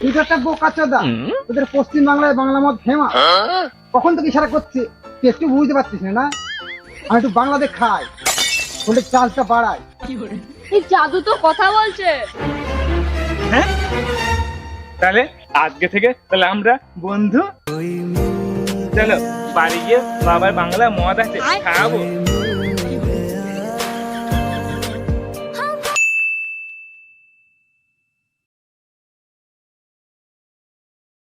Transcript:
ঠিক একটা বোকা চোদা। ওদের পশ্চিম বাংলায় বাংলা মত ফেমাস হ্যাঁ? কখন তো ইশারা করছে? একটু বুঝতে পারছিস না আমি একটু বাংলাতে খাই। বলে চালটা বাড়াই এই জাদু তো কথা বলছে। তাহলে আজকে থেকে তাহলে আমরা বন্ধু চলো বাড়ি গিয়ে বাবার বাংলা মদ আছে খাব।